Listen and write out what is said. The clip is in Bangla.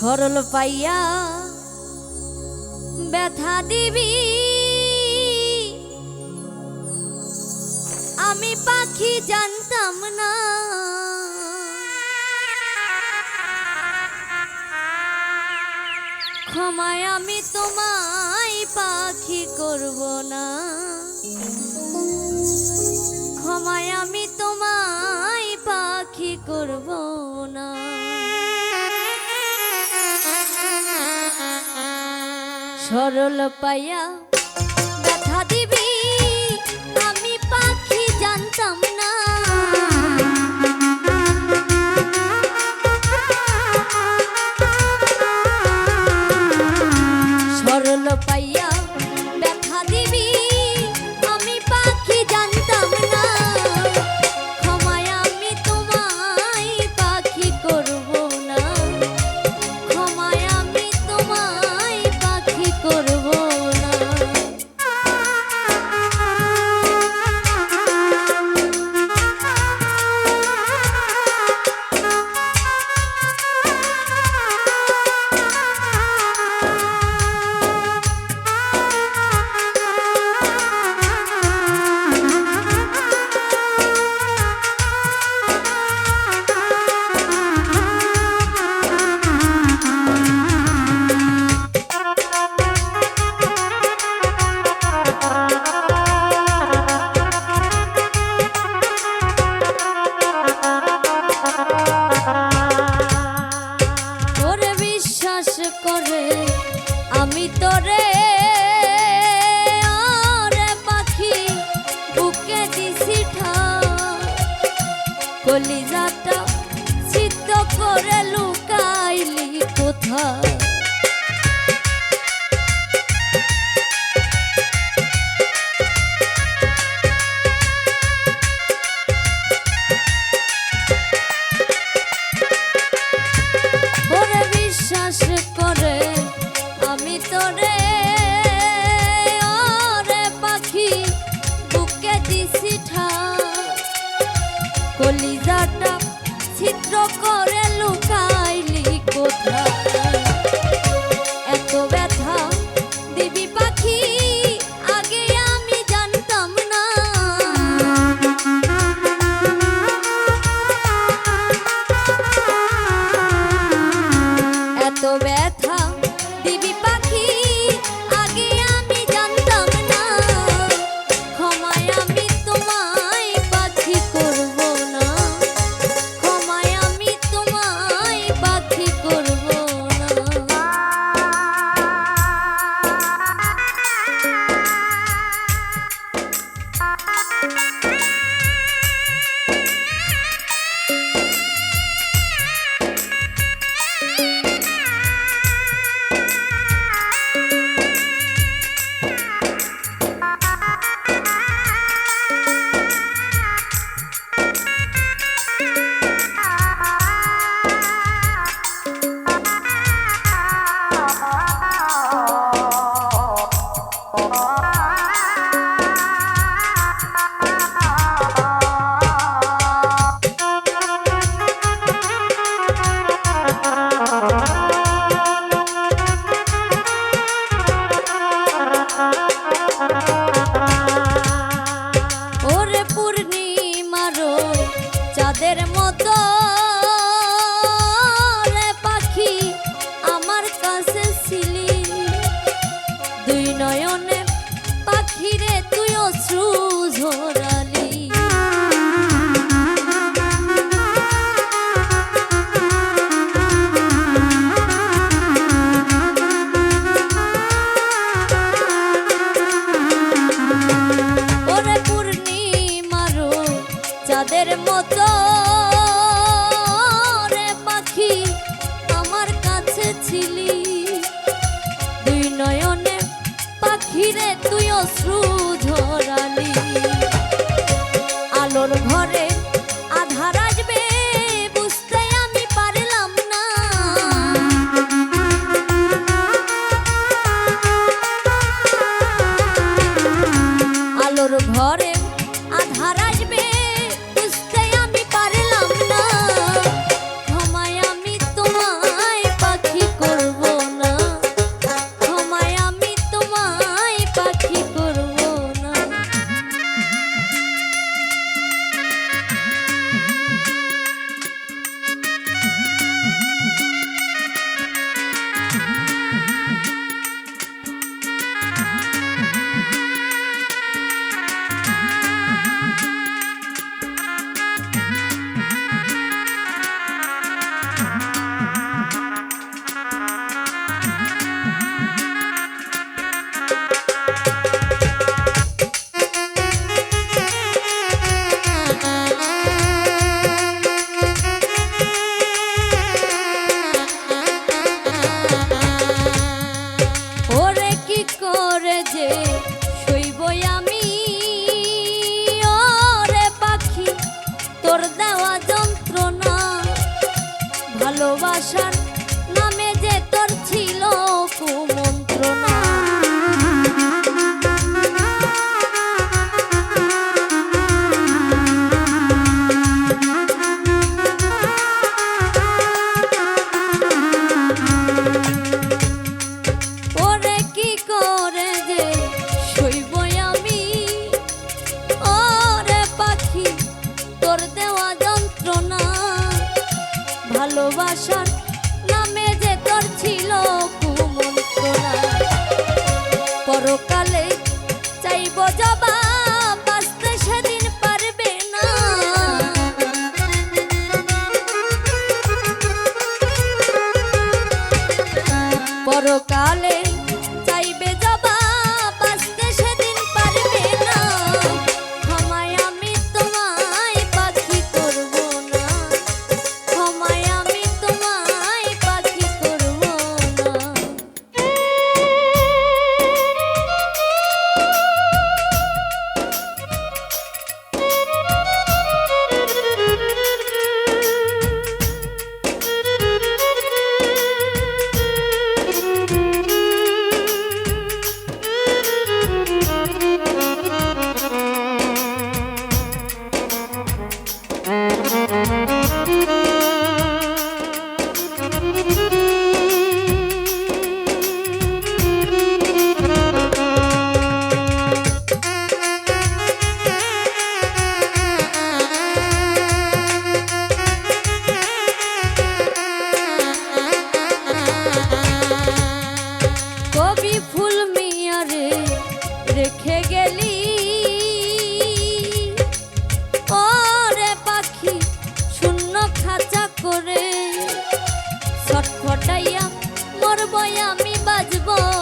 সরল পাইয়া ব্যথা দিবি। আমি পাখি জানতাম না। ক্ষমায় আমি তোমায় পাখি করব না। ক্ষমায় আমি তোমায় পাখি করব সরল পাইয়া ব্যথা দিবি colina. ফিরে তুই অশ্রু ঝরালি আলোর ঘরে ভালোবাসার আমি। পাখি তোর দেওয়া যন্ত্রণা ভালোবাসার নামে যে তোর ছিল কুমন্ত্রণা পরকালে চাইব জবা পারবে না। ছটফটাইয়া মরবই আমি বাজবো।